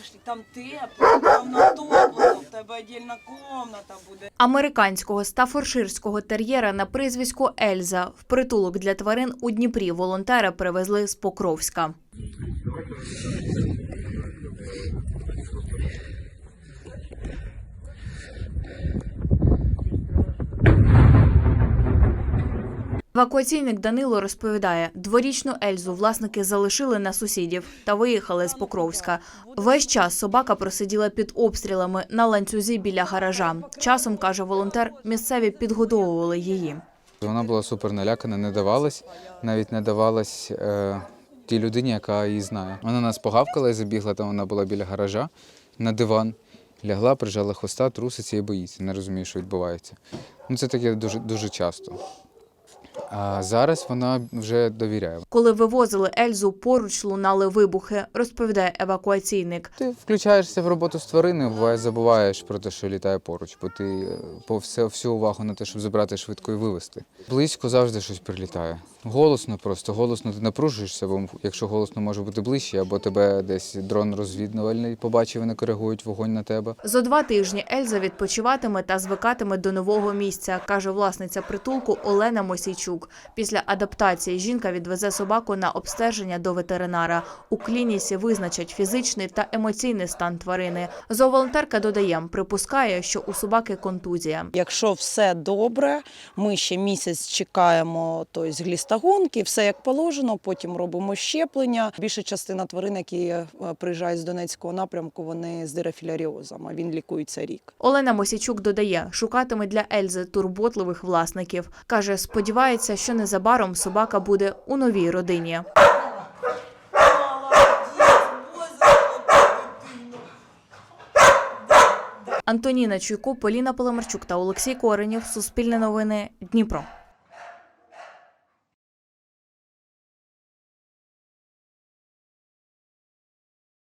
пошли, там тепло, там натоплено, в тебе віддільна кімната буде. Американського стафорширського тер'єра на прізвисько Ельза в притулок для тварин у Дніпрі волонтери привезли з Покровська. Евакуаційник Данило розповідає, дворічну Ельзу власники залишили на сусідів та виїхали з Покровська. Весь час собака просиділа під обстрілами на ланцюзі біля гаража. Часом, каже волонтер, місцеві підгодовували її. Вона була супер налякана, не давалась, навіть не давалась е, тій людині, яка її знає. Вона нас погавкала і забігла, там вона була біля гаража на диван, лягла, прижала хвоста, труситься і боїться, не розуміє, що відбувається. Ну, це таке дуже, дуже часто. А зараз вона вже довіряє. Коли вивозили Ельзу, поруч лунали вибухи, розповідає евакуаційник. Ти включаєшся в роботу з твариною, буває, забуваєш про те, що літає поруч, бо ти е, по все, всю увагу на те, щоб забрати швидко і вивезти. Близько завжди щось прилітає. Голосно просто, голосно ти напружуєшся, бо якщо голосно може бути ближче, або тебе десь дрон розвідувальний побачив, вони коригують вогонь на тебе. Зо два тижні Ельза відпочиватиме та звикатиме до нового місця, каже власниця притулку Олена Мосійчук. Після адаптації жінка відвезе собаку на обстеження до ветеринара. У клініці визначать фізичний та емоційний стан тварини. Зооволонтерка додає, припускає, що у собаки контузія. Якщо все добре, ми ще місяць чекаємо тобто, глістогонки, все як положено, потім робимо щеплення. Більша частина тварин, які е, приїжджають з Донецького напрямку, вони з дирофіляріозом, а він лікується рік. Олена Мосійчук додає, шукатиме для Ельзи турботливих власників. Каже, сподівається, що незабаром собака буде у новій родині. Антоніна Чуйко, Поліна Поломарчук та Олексій Коренів. Суспільне новини. Дніпро.